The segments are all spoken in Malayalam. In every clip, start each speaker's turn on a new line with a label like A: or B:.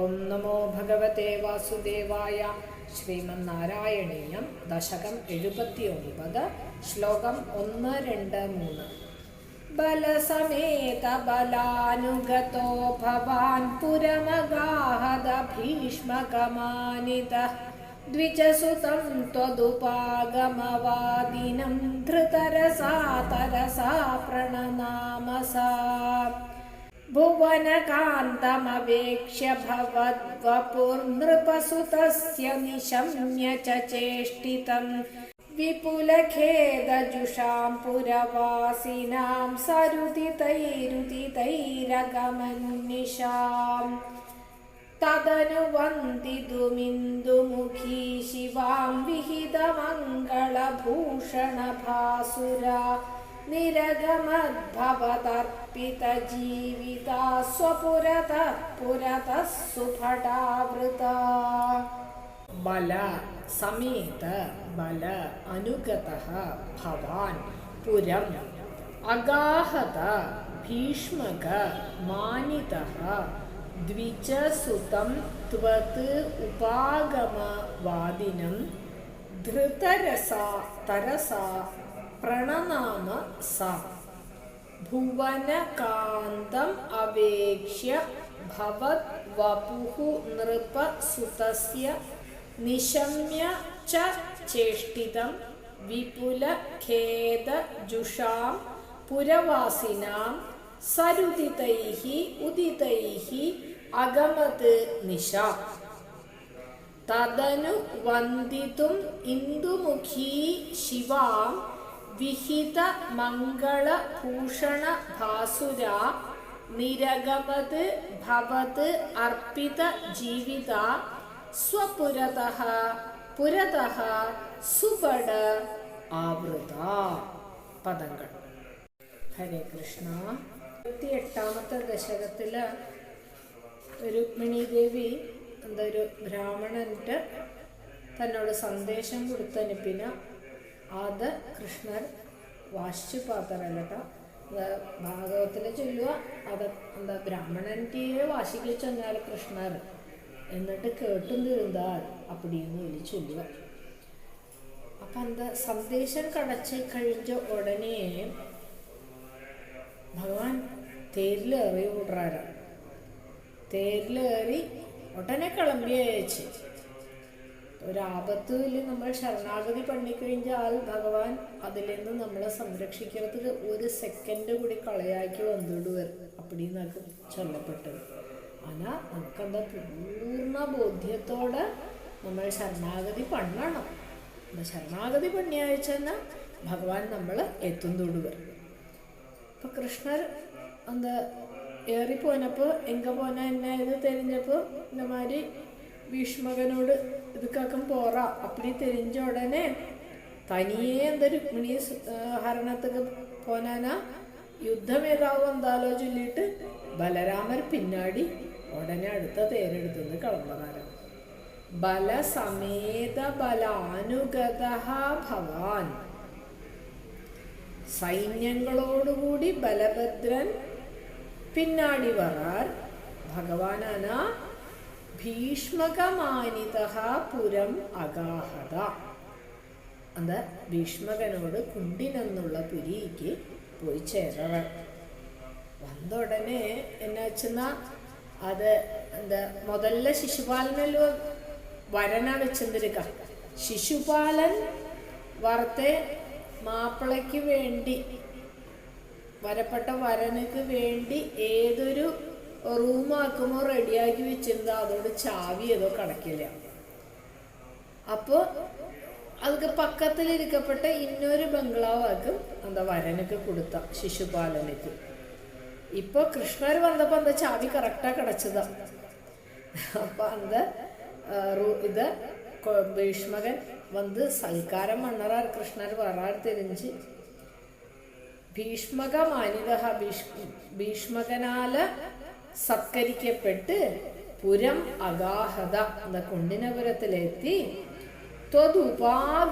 A: ഓം നമോ ഭഗവത്തെ വാസുദേവായ ശ്രീമന്നാരായണീയം ദശകം എഴുപത്തി ഒൻപത് ശ്ലോകം ഒന്ന് രണ്ട് മൂന്ന് ബലസമേത ബലാനുഗതോ ഭവാൻ പുരമഗാഹത ഭീഷ്മകമാനിത द्विजसुतं त्वदुपागमवादिनं धृतरसा तरसा प्रणनामसा भुवनकान्तमवेक्ष्य भवद्वपुर्नृपसुतस्य निशम्य च चेष्टितम् विपुलखेदजुषां पुरवासिनां सरुदितैरुदितैरगमन्निशाम् तदनुवन्दितुमिन्दुमुखी शिवां विहितमङ्गलभूषणभासुरा निरगमद्भवतर्पितजीविता स्वपुरतः पुरतः सुफटावृता बल समेत बल अनुगतः भवान् पुरम् अगाहत भीष्मक मानितः द्विजसुतं त्वत् उपागमवादिनं धृतरसा तरसा പ്രണനാമ സ. ഭുവനകാന്തം അപേക്ഷ്യ ഭവത് വപുഹു നൃപസുതസ്യ നിശമ്യ ച ചേഷ്ടിതം വിപുലഖേദജുഷാം പുരവാസിനാം സരുദിതൈः ഉദിതൈः അഗമത് നിശ. തദനു വന്ദിതും ഇന്ദുമുഖീ ശിവാം വിഹിത മംഗള ഭൂഷണ ഭാസുര നിരഗമത് ഭവത് അർപ്പിത ജീവിത സ്വപുരത പുരത സുബട ആവൃത പദങ്ങൾ. ഹരേ കൃഷ്ണ. ഇരുപത്തി എട്ടാമത്തെ ദശകത്തിൽ രുക്മിണി ദേവി എന്താ ഒരു ബ്രാഹ്മണന്റെ തന്നോട് സന്ദേശം കൊടുത്തനുപ്പിന അത് കൃഷ്ണൻ വാശിച്ചു പാത്രല്ലട്ട ഭാഗവത്തിൽ ചൊല്ലുക അത് എന്താ ബ്രാഹ്മണന്റെ വാശിക്ക് ചെന്നാൽ കൃഷ്ണർ എന്നിട്ട് കേട്ടും തിരുന്താൽ അപ്പടിയെന്ന് വലി ചൊല്ലുക അപ്പം എന്താ സന്ദേശം കടച്ച് കഴിഞ്ഞ ഉടനെ ഭഗവാൻ തേരിലേറി വിടുറാരാ തേരിലേറി ഉടനെ കിളമ്പി അയച്ച് ഒരാപത്തിൽ നമ്മൾ ശരണാഗതി പണിക്കഴിഞ്ഞാൽ ഭഗവാൻ അതിൽ നിന്ന് നമ്മളെ സംരക്ഷിക്കുന്നത് ഒരു സെക്കൻഡ് കൂടി കളയാക്കി വന്നിടുവർ അപ്പടിന്നൊക്കെ ചൊല്ലപ്പെട്ടത് ആനാ നമുക്കെന്താ പൂർണ്ണ ബോധ്യത്തോടെ നമ്മൾ ശരണാഗതി പണ്ണണം ശരണാഗതി പണിയാഴ്ച ഭഗവാൻ നമ്മൾ എത്തുന്നോടുവർ അപ്പൊ കൃഷ്ണർ എന്താ ഏറിപ്പോനപ്പോൾ എങ്ക പോന എന്നെ ഇത് തെരിഞ്ഞപ്പോൾ இந்த மாதிரி ഭീഷ്മകനോട് ഇതുക്കാക്കം പോറാ അപ്പടി തെരിഞ്ഞ ഉടനെ തനിയെ എന്തൊരു രുക്മിണി ഹരണത്തൊക്കെ പോനാനാ? യുദ്ധമേതാവ് എന്താലോ ചൊല്ലിയിട്ട് ബലരാമർ പിന്നാടി ഉടനെ അടുത്ത തേരെടുത്തുനിന്ന് കളമ്പതാരം. ബലസമേത ബലാനുഗത ഭവാൻ സൈന്യങ്ങളോടുകൂടി ബലഭദ്രൻ പിന്നാടി വറാർ ഭഗവാനാന ഭീഷ്മകമാനിത പുരം അഗാഹത. അത് ഭീഷ്മകനോട് കുണ്ടിനെന്നുള്ള പുരിക്ക് പോയി ചേരവൾ വന്നുടനെ എന്നാ വെച്ചെന്നാ അത് എന്താ മുതല്ല ശിശുപാലനല്ലോ വരന വെച്ചെന്തിരിക്ക? ശിശുപാലൻ വറുത്തെ മാപ്പിളയ്ക്ക് വേണ്ടി വരപ്പെട്ട വരനക്ക് വേണ്ടി ഏതൊരു റൂമാക്കുമോ റെഡിയാക്കി വെച്ചിരുന്നോ അതോട് ചാവി ഏതോ കടക്കില്ല അപ്പോൾ അതൊക്കെ പക്കത്തിലിരിക്കപ്പെട്ട ഇന്നൊരു ബംഗ്ലാവാക്കും എന്താ വരനക്ക് കൊടുത്ത ശിശുപാലനക്ക് ഇപ്പൊ കൃഷ്ണർ വന്നപ്പോ എന്താ ചാവി കറക്റ്റാ കിടച്ചതാ അപ്പൊ അന്ത ഇത് ഭീഷ്മകൻ வந்து சல்காரம் பண்ணறார் கிருஷ்ணர் வரார் தெரிஞ்சு ഭീഷ്മകമാനിത ഭീഷ് ഭീഷ്മകനാല സത്കരിക്കപ്പെട്ട് പുരം അഗാഹത എന്ന കുണ്ടിനപുരത്തിലെത്തി. ത്വതുപാഗമവാദിനം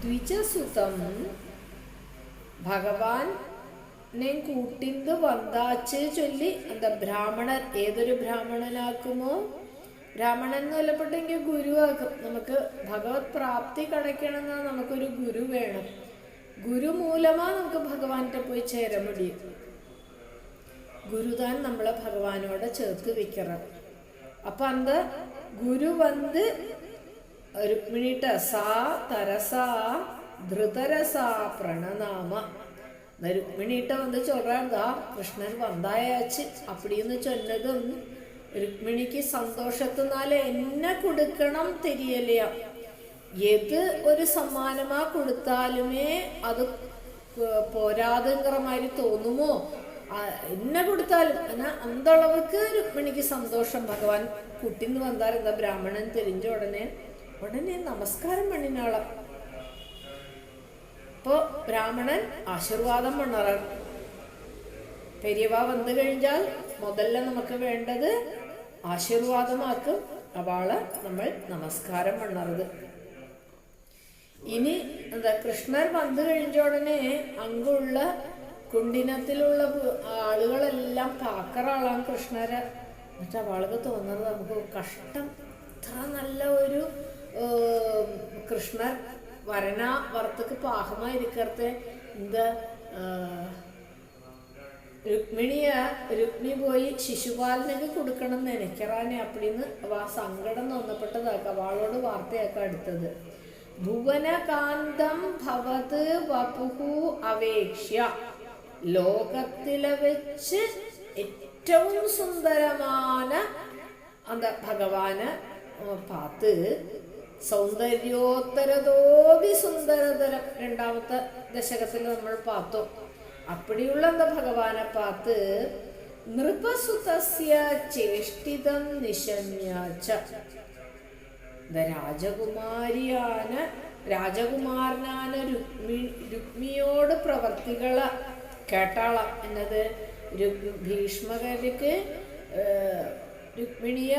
A: ദ്വിജസുതം. ഭഗവാൻ കൂട്ടിന്ത് വന്താച്ച് ചൊല്ലി. എന്താ ബ്രാഹ്മണൻ ഏതൊരു ബ്രാഹ്മണനാക്കുമോ? ബ്രാഹ്മണൻ എന്ന് കൊല്ലപ്പെട്ടെങ്കിൽ ഗുരുവാക്കും നമുക്ക് ഭഗവത് പ്രാപ്തി കടയ്ക്കണമെന്നാൽ നമുക്കൊരു ഗുരു വേണം. ഗുരു മൂലമാ നമുക്ക് ഭഗവാന്റെ പോയി ചേരാൻ മുടിയും ഗുരുതാൻ നമ്മളെ ഭഗവാനോട് ചേർത്ത് വെക്കുന്നത് അപ്പൊ അന്ത് ഗുരു വന്ന് രുക്മിണിട്ട സാ തരസാ ധൃതരസാ പ്രണനാമ. രുക്മിണിട്ട വന്ന് ചൊല്ലാതാ കൃഷ്ണൻ വന്തായാച്ച് അപ്പടിയെന്ന് ചൊല്ലതും രുക്മിണിക്ക് സന്തോഷത്തിനാല് എന്നെ കൊടുക്കണം തിരിയലയാ ഏത് ഒരു സമ്മാനമാ കൊടുത്താലുമേ അത് പോരാതെങ്കിറ മാതിരി തോന്നുമോ? എന്നെ കൊടുത്താലും എന്നാ അന്തളവർക്ക് രുക്മിണിക്ക് സന്തോഷം. ഭഗവാൻ കുട്ടിന്ന് വന്നാൽ എന്താ ബ്രാഹ്മണൻ തെരിഞ്ഞ ഉടനെ ഉടനെ നമസ്കാരം പണിനാളാം. ഇപ്പോ ബ്രാഹ്മണൻ ആശീർവാദം പണ്ണറാണ് പെരിയവ വന്നു കഴിഞ്ഞാൽ മുതല്ല നമുക്ക് വേണ്ടത് ആശീർവാദമാക്കും അവളെ നമ്മൾ നമസ്കാരം പണ്ണറത് ഇനി എന്താ കൃഷ്ണൻ വന്നു കഴിഞ്ഞ ഉടനെ അങ്ങുള്ള കുണ്ടിനത്തിലുള്ള ആളുകളെല്ലാം കാക്കറാളാണ് കൃഷ്ണരെ. എന്നിട്ട് അവൾക്ക് തോന്നുന്നത് നമുക്ക് കഷ്ടം. ഇത്ര നല്ല ഒരു കൃഷ്ണർ വരണ വറുത്തക്ക് പാകമായിരിക്കത്തെ എന്താ രുക്മിണിയ രുക്മിണി പോയി ശിശുപാലനക്ക് കൊടുക്കണം നനയ്ക്കറാനെ. അപ്പടിന്ന് ആ സങ്കടം തോന്നപ്പെട്ടതാക്ക. അവളോട് വാർത്തയാക്ക അടുത്തത്. ഭുവനകാന്തം ഭവത് വപുഹു അപേക്ഷ്യ ലോകത്തിലെ വെച്ച് ഏറ്റവും സുന്ദരമാണ് அந்த ഭഗവാന് പാത്ത്. സൗന്ദര്യോത്തരതോപി സുന്ദരതരം രണ്ടാമത്തെ ദശകത്തിൽ നമ്മൾ പാത്തു. അപ്പടിയുള്ള എന്താ ഭഗവാനെ പാത്ത്? നൃപസുതസ്യ ചേഷ്ടിതം നിശമ്യാച്ച. രാജകുമാരിയാണ് രാജകുമാരനാണ് രുക്മി രുക്മിയോട് പ്രവർത്തികളെ കേട്ടാള. എന്നത് ഭീഷ്മകർക്ക് രുക്മിണിയ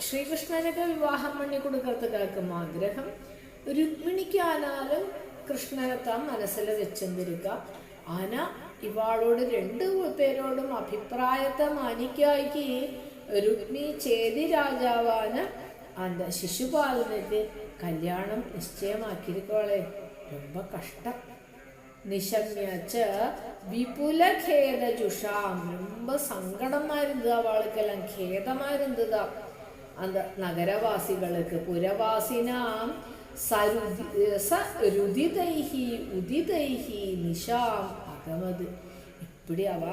A: ശ്രീകൃഷ്ണനൊക്കെ വിവാഹം പണി കൊടുക്കത്ത് കേൾക്കും ആഗ്രഹം രുക്മിണിക്കാനാലും കൃഷ്ണനെ താൻ മനസ്സിൽ വെച്ചെന്തിരിക്ക ആന ഇവാളോട് രണ്ട് പേരോടും അഭിപ്രായത്തെ മാനിക്കായിക്ക് രുക്മി ചേതി രാജാവാന அந்த ശിശുപാലനത്തിൽ കല്യാണം நிச்சயமாக்கியிருக்கோளே ரொம்ப கஷ்டம் നിശമ്യ വിപുലഖേദജുഷാം. ரொம்ப சங்கடமா இருந்தது அவளுக்கெல்லாம் கேதமா இருந்ததா அந்த നഗരവാസികൾക്ക്. പുരവാസിനാം സരുതൈഹി ഉദിതൈഹി നിശാം അകമത് ഇപ്പിടി അവ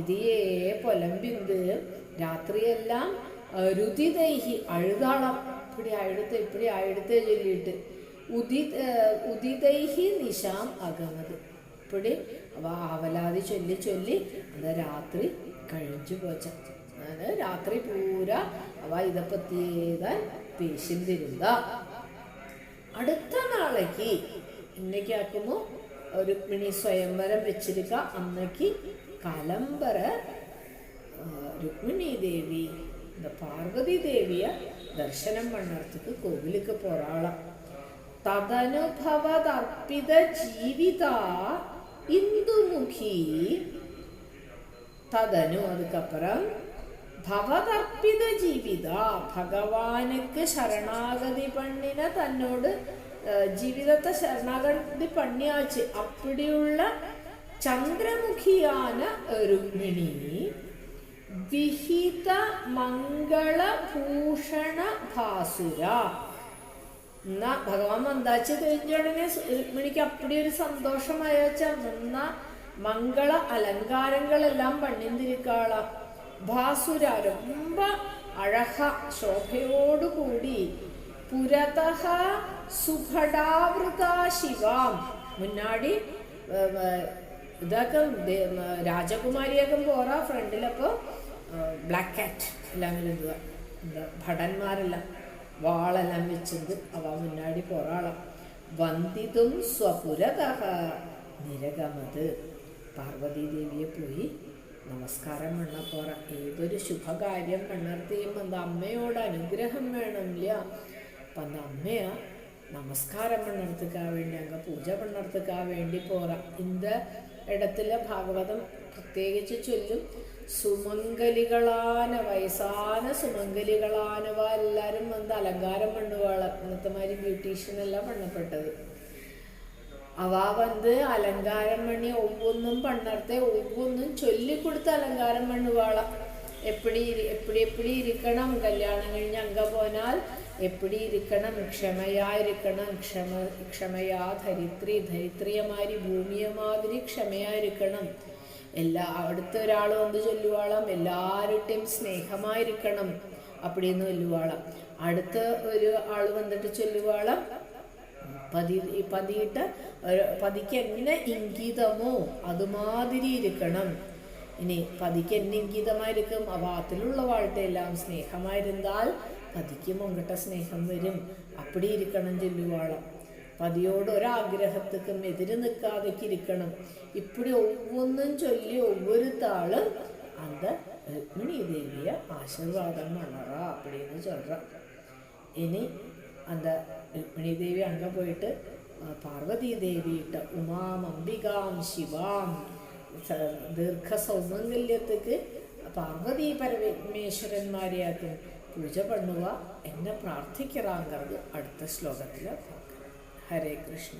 A: ഇതേ പൊലമ്പിന്ത് രാത്രിയെല്ലാം രുതിദൈഹി അഴുതാളം. ഇപ്പിടി അഴുത്ത് ഇപ്പിടി അഴുത്തേ ചൊല്ലിയിട്ട്. ഉദി ഉദിതൈഹി നിശാം അകമത് ഇപ്പിടി അവ ആവലാതി ചൊല്ലി ചൊല്ലി അത് രാത്രി കഴിച്ചു പോച്ച അത് രാത്രി പൂര അവ ഇതപ്പത്തിയേതാൻ പേശിന്തിരുന്ന അടുത്ത നാളേക്ക് ഇന്നേക്കാക്കുമ്പോൾ രുക്മിണി സ്വയംവരം വെച്ചിരിക്ക അന്നേക്ക് കലമ്പര ആ, രുക്മിണി ദേവി இந்த பார்வதி தேவிய தர்சனம் பண்ணறதுக்கு கோவிலுக்கு போறாளாம் ததனுபவதர்ப்பித ஜீவிதா இந்துமுகி തതനു അതുക്കപ്പുറം ഭവതർപ്പിത ജീവിത ഭഗവാനുക്ക് ശരണാഗതി പണ്ണിന തന്നോട് ഏഹ്, ജീവിതത്തെ ശരണാഗതി പണ്ണിയാച്ച് അപ്പിടിയുള്ള ചന്ദ്രമുഖിയാന രുക്മിണി വിഹിത മംഗളഭൂഷണ ഭാസുര എന്നാ ഭഗവാൻ മന്ദാച്ചി തെളിഞ്ഞുടനെ രുക്മിണിക്ക് അപ്പടി ഒരു സന്തോഷമായ വെച്ചാൽ നിന്ന മംഗള അലങ്കാരങ്ങളെല്ലാം പണ്ണിന്തിരിക്കാള ഭാസുര രൊമ്പ അഴഹ ശോഭയോടുകൂടി പുരതഹ സുഭടാവൃത ശിവാം. മുന്നാടി ഇതൊക്കെ രാജകുമാരിയൊക്കെ പോറ ഫ്രണ്ടിലപ്പോൾ ബ്ലാക്ക് കാറ്റ് എല്ലാം എഴുതുക എന്താ ഭടന്മാരെല്ലാം. വാളെല്ലാം വെച്ചത് അവ മുന്നാടി പൊറാളം വന്ദിതും സ്വപുരതഹ നിരകമത് പാർവതി ദേവിയെ പോയി നമസ്കാരം പണ്ണ പോറ ഏതൊരു ശുഭകാര്യം പണ്ണർത്തിയും அந்த അമ്മയോട് അനുഗ്രഹം വേണമില്ല അപ്പം அந்த അമ്മയ നമസ്കാരം പണ്ണർത്തുക്കാ വേണ്ടി അങ്ങ് പൂജ പണ്ണർത്തുക്കാ വേണ്ടി പോറ இந்த ഇടത്തിലെ ഭാഗവതം പ്രത്യേകിച്ച് ചൊല്ലും സുമംഗലികളാന വയസ്സാന സുമംഗലികളാനവ എല്ലാവരും വന്ന് അലങ്കാരം പണ്ണുവാള ഇന്നത്തെ മാതിരി ബ്യൂട്ടീഷ്യനല്ല പണ്ണപ്പെട്ടത് അവ വന്ന് അലങ്കാരം പണി ഒവ്വൊന്നും പണ്ണർത്തെ ഒവ്വൊന്നും ചൊല്ലിക്കൊടുത്ത് അലങ്കാരം പണ്ണുവാള എപ്പടി എപ്പടി എപ്പടി ഇരിക്കണം? കല്യാണം കഴിഞ്ഞ് അങ്ക പോനാൽ എപ്പടി ഇരിക്കണം? ക്ഷമയായിരിക്കണം. ക്ഷമ ക്ഷമയാ ധരിത്രി ധരിത്രിയമാതിരി ഭൂമിയമാതിരി ക്ഷമയായിരിക്കണം. എല്ലാ അവിടുത്തെ ഒരാൾ വന്ന് ചൊല്ലുവാളാം എല്ലാവരുടെയും സ്നേഹമായിരിക്കണം അപ്പടിയെന്ന് ചൊല്ലുവാളാം. അടുത്ത ഒരു ആൾ വന്നിട്ട് ചൊല്ലുവാളാം പതി പതിയിട്ട് പതിക്ക് എന്നെ ഇംഗിതമോ അതുമാതിരി ഇരിക്കണം. ഇനി പതിക്ക് എന്നെ ഇംഗിതമായിരിക്കും ആ വാത്തിലുള്ള വാഴ്ത്തെ എല്ലാം സ്നേഹമായിരുന്നാൽ പതിക്ക് മുങ്കട്ട സ്നേഹം വരും. അപ്പടി ഇരിക്കണം ചൊല്ലുവാളം. പതിയോട് ഒരാഗ്രഹത്തിക്കും എതിര് നിൽക്കാതെക്ക് ഇരിക്കണം ഇപ്പടി ഒവ്വൊന്നും ചൊല്ലി ഒവ്വൊരു താള് அந்த ருக்மிணி தேவிய ஆசீர்வாதம் பண்ணுறா அப்படின்னு சொல்கிறான் இனி அந்த ருக்மிணி தேவி அங்கே போயிட்டு அஹ், பார்வதி தேவியிட்ட உமாம் அம்பிகாம் சிவாம் സ- ദീർഘ സൗമംഗല്യത്തേക്ക് പാർവതി പരമേശ്വരന്മാരെയാക്കും പൂജ പണ്ണുക എന്നെ പ്രാർത്ഥിക്കറാങ്കറത് അടുത്ത ശ്ലോകത്തിൽ ഹരേ കൃഷ്ണ